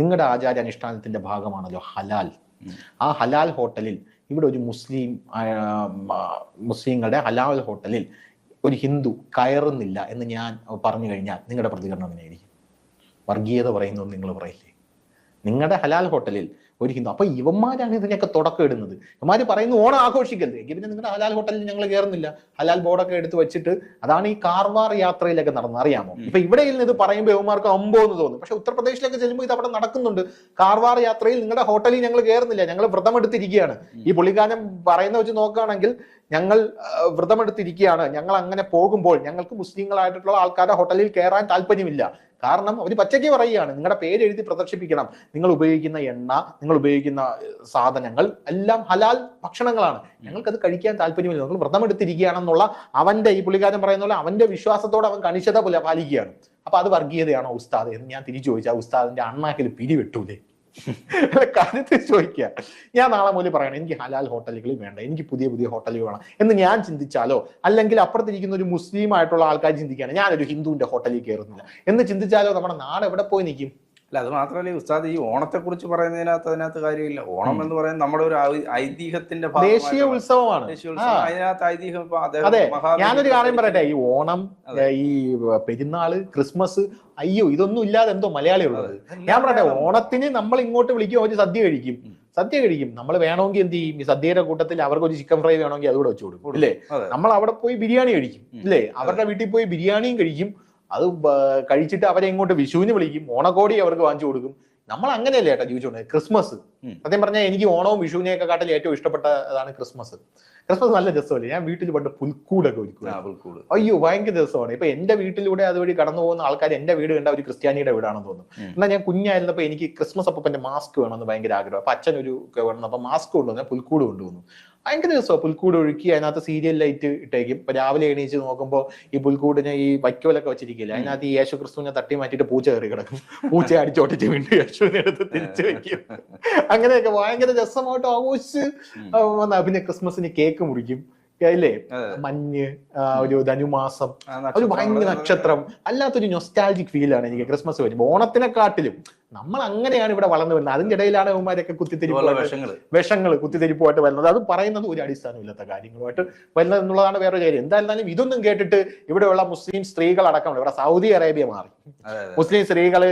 നിങ്ങളുടെ ആചാര അനുഷ്ഠാനത്തിന്റെ ഭാഗമാണല്ലോ ഹലാൽ. ആ ഹലാൽ ഹോട്ടലിൽ ഇവിടെ ഒരു മുസ്ലിം മുസ്ലിങ്ങളുടെ ഹലാൽ ഹോട്ടലിൽ ഒരു ഹിന്ദു കയറുന്നില്ല എന്ന് ഞാൻ പറഞ്ഞു കഴിഞ്ഞാൽ നിങ്ങളുടെ പ്രതികരണം എങ്ങനെയായിരിക്കും? വർഗീയത പറയുന്നു നിങ്ങൾ പറയില്ലേ? നിങ്ങളുടെ ഹലാൽ ഹോട്ടലിൽ ഒരു ഹിന്ദു അപ്പൊ ഇവന്മാരാണ് ഇതിനൊക്കെ തുടക്കം ഇടുന്നത്. ഇവന്മാർ പറയുന്നു ഓണം ആഘോഷിക്കരുത്. എങ്കിൽ പിന്നെ നിങ്ങളുടെ ഹലാൽ ഹോട്ടലിൽ ഞങ്ങൾ കയറുന്നില്ല ഹലാൽ ബോർഡൊക്കെ എടുത്ത് വെച്ചിട്ട് അതാണ് ഈ കാർവാർ യാത്രയിലൊക്കെ നടന്നത്. അറിയാമോ? ഇപ്പൊ ഇവിടെ ഇരുന്ന് ഇത് പറയുമ്പോൾ ഇവന്മാർക്ക് അമ്പോ എന്ന് തോന്നുന്നു പക്ഷെ ഉത്തർപ്രദേശിലൊക്കെ ചെല്ലുമ്പോൾ ഇത് അവിടെ നടക്കുന്നുണ്ട്. കാർവാർ യാത്രയിൽ നിങ്ങളുടെ ഹോട്ടലിൽ ഞങ്ങൾ കയറുന്നില്ല ഞങ്ങൾ വ്രതം എടുത്തിരിക്കുകയാണ് ഈ പുള്ളിക്കാരൻ പറയുന്ന വെച്ച് നോക്കുകയാണെങ്കിൽ ഞങ്ങൾ വ്രതം വ്രതമെടുത്തിരിക്കുകയാണ് ഞങ്ങൾ അങ്ങനെ പോകുമ്പോൾ ഞങ്ങൾക്ക് മുസ്ലിങ്ങളായിട്ടുള്ള ആൾക്കാരുടെ ഹോട്ടലിൽ കയറാൻ താല്പര്യമില്ല. കാരണം അവർ പച്ചയ്ക്ക് പറയുകയാണ്. നിങ്ങളുടെ പേര് എഴുതി പ്രദർശിപ്പിക്കണം. നിങ്ങൾ ഉപയോഗിക്കുന്ന എണ്ണ നിങ്ങൾ ഉപയോഗിക്കുന്ന സാധനങ്ങൾ എല്ലാം ഹലാൽ ഭക്ഷണങ്ങളാണ്. ഞങ്ങൾക്കത് കഴിക്കാൻ താല്പര്യമില്ല. നിങ്ങൾ വ്രതമെടുത്തിരിക്കുകയാണെന്നുള്ള അവന്റെ ഈ പുള്ളിക്കാരൻ പറയുന്ന പോലെ അവന്റെ വിശ്വാസത്തോടെ അവൻ കണിശത പോലെ പാലിക്കുകയാണ്. അപ്പൊ അത് വർഗീയതയാണോ ഉസ്താദ് എന്ന് ഞാൻ തിരിച്ചു ചോദിച്ചാൽ ഉസ്താദിന്റെ അണ്ണാക്കിൽ പിരിവെട്ടൂലേ കാര്യത്തിൽ ചോദിക്കുക. ഞാൻ നാളെ മുതൽ പറയണം എനിക്ക് ഹലാൽ ഹോട്ടലുകൾ വേണ്ട എനിക്ക് പുതിയ പുതിയ ഹോട്ടലുകൾ വേണം എന്ന് ഞാൻ ചിന്തിച്ചാലോ? അല്ലെങ്കിൽ അപ്പുറത്തിരിക്കുന്ന ഒരു മുസ്ലിം ആയിട്ടുള്ള ആൾക്കാർ ചിന്തിക്കുകയാണ് ഞാനൊരു ഹിന്ദുവിന്റെ ഹോട്ടലിൽ കയറുന്നില്ല എന്ന് ചിന്തിച്ചാലോ നമ്മുടെ നാളെ എവിടെ പോയി നിൽക്കും? അല്ല അത് മാത്രമല്ല ഉസ്താദ് ഈ ഓണത്തെ കുറിച്ച് പറയുന്നതിനകത്ത് അതിനകത്ത് കാര്യമില്ല. ഓണം എന്ന് പറയുന്നത് നമ്മുടെ ഒരു ഐതിഹ്യത്തിന്റെ ദേശീയ ഉത്സവമാണ്. അതിനകത്ത് ഐതിഹ്യം ഇപ്പൊ അദ്ദേഹം അതെ ഞാനൊരു കാര്യം പറയട്ടെ. ഈ ഓണം ഈ പെരുന്നാൾ ക്രിസ്മസ് അയ്യോ ഇതൊന്നും ഇല്ലാതെ എന്തോ മലയാളി ഉള്ളത് ഞാൻ പറയട്ടെ ഓണത്തിന് നമ്മൾ ഇങ്ങോട്ട് വിളിക്കും ഒരു സദ്യ കഴിക്കും. സദ്യ കഴിക്കും. നമ്മൾ വേണമെങ്കിൽ എന്ത് ചെയ്യും? ഈ സദ്യയുടെ കൂട്ടത്തിൽ അവർക്ക് ഒരു ചിക്കൻ ഫ്രൈ വേണമെങ്കിൽ അതുകൂടെ വെച്ചു കൊടുക്കും. ഇല്ലേ? നമ്മൾ അവിടെ പോയി ബിരിയാണി കഴിക്കും. അല്ലേ അവരുടെ വീട്ടിൽ പോയി ബിരിയാണിയും കഴിക്കും. അത് കഴിച്ചിട്ട് അവരെ ഇങ്ങോട്ട് വിഷുവിന് വിളിക്കും ഓണക്കോടി അവർക്ക് വാങ്ങിച്ചു കൊടുക്കും. നമ്മൾ അങ്ങനെയല്ലേ ഏട്ടാ ജീവിച്ചോണ്ട്? ക്രിസ്മസ്. സത്യം പറഞ്ഞാൽ എനിക്ക് ഓണവും വിഷുവിനെയൊക്കെ കാട്ടിൽ ഏറ്റവും ഇഷ്ടപ്പെട്ടതാണ് ക്രിസ്മസ്. ക്രിസ്മസ് നല്ല രസമല്ലേ? ഞാൻ വീട്ടിൽ പണ്ട് പുൽക്കൂടൊക്കെ ഒരുക്കും. അയ്യോ ഭയങ്കര രസമാണ്. ഇപ്പൊ എന്റെ വീട്ടിലൂടെ അതുവഴി കടന്നു പോകുന്ന ആൾക്കാർ എന്റെ വീട് കണ്ട ഒരു ക്രിസ്ത്യാനിയുടെ വീടാണെന്ന് തോന്നുന്നു. എന്നാൽ ഞാൻ കുഞ്ഞായിരുന്നപ്പോ എനിക്ക് ക്രിസ്മസ് അപ്പൊ എന്റെ മാസ്ക് വേണമെന്ന് ഭയങ്കര ആഗ്രഹം. അപ്പൊ അച്ഛൻ ഒരു വേണം അപ്പൊ മാസ്ക് കൊണ്ടുവന്നു. പുൽക്കൂട് കൊണ്ടുവന്നു. ഭയങ്കര രസമാണ് പുൽക്കൂട് ഒഴുക്കി അതിനകത്ത് സീരിയൽ ലൈറ്റ് ഇട്ടേക്കും. ഇപ്പൊ രാവിലെ എണീച്ച് നോക്കുമ്പോൾ ഈ പുൽക്കൂടിനെ ഈ വൈക്കോലൊക്കെ വെച്ചിരിക്കില്ല? അതിനകത്ത് ഈ യേശു ക്രിസ്തുവിനെ തട്ടി മാറ്റിയിട്ട് പൂച്ച കയറി കിടക്കും. പൂച്ച അടിച്ചോട്ടിച്ച് വീണ്ടും യേശുവിനെ എടുത്ത് തിരിച്ചു വെക്കും. അങ്ങനെയൊക്കെ ഭയങ്കര രസമായിട്ട് ആഘോഷിച്ച് പിന്നെ ക്രിസ്മസിന് കേക്ക് മുറിക്കും. അല്ലേ. മഞ്ഞ് ഒരു ധനുമാസം. ഒരു ഭയങ്കര നക്ഷത്രം. അല്ലാത്തൊരു നൊസ്റ്റാൾജിക് ഫീലാണ് എനിക്ക് ക്രിസ്മസ് വരുമ്പോൾ ഓണത്തിനെക്കാട്ടിലും നമ്മൾ അങ്ങനെയാണ് ഇവിടെ വളർന്നു വരുന്നത്. അതിന്റെ ഇടയിലാണ് അവന്മാരൊക്കെ കുത്തിത്തിരിപ്പ് വിഷങ്ങൾ. വിഷങ്ങൾ കുത്തിത്തിരിപ്പുമായിട്ട് വരുന്നത്. അത് പറയുന്നത് ഒരു അടിസ്ഥാനമില്ലാത്ത കാര്യങ്ങളുമായിട്ട് വരുന്നത് എന്നുള്ളതാണ് വേറൊരു കാര്യം. എന്തായിരുന്നാലും ഇതൊന്നും കേട്ടിട്ട് ഇവിടെയുള്ള മുസ്ലിം സ്ത്രീകൾ അടക്കമുള്ള ഇവിടെ സൗദി അറേബ്യ മാറി. മുസ്ലിം സ്ത്രീകൾ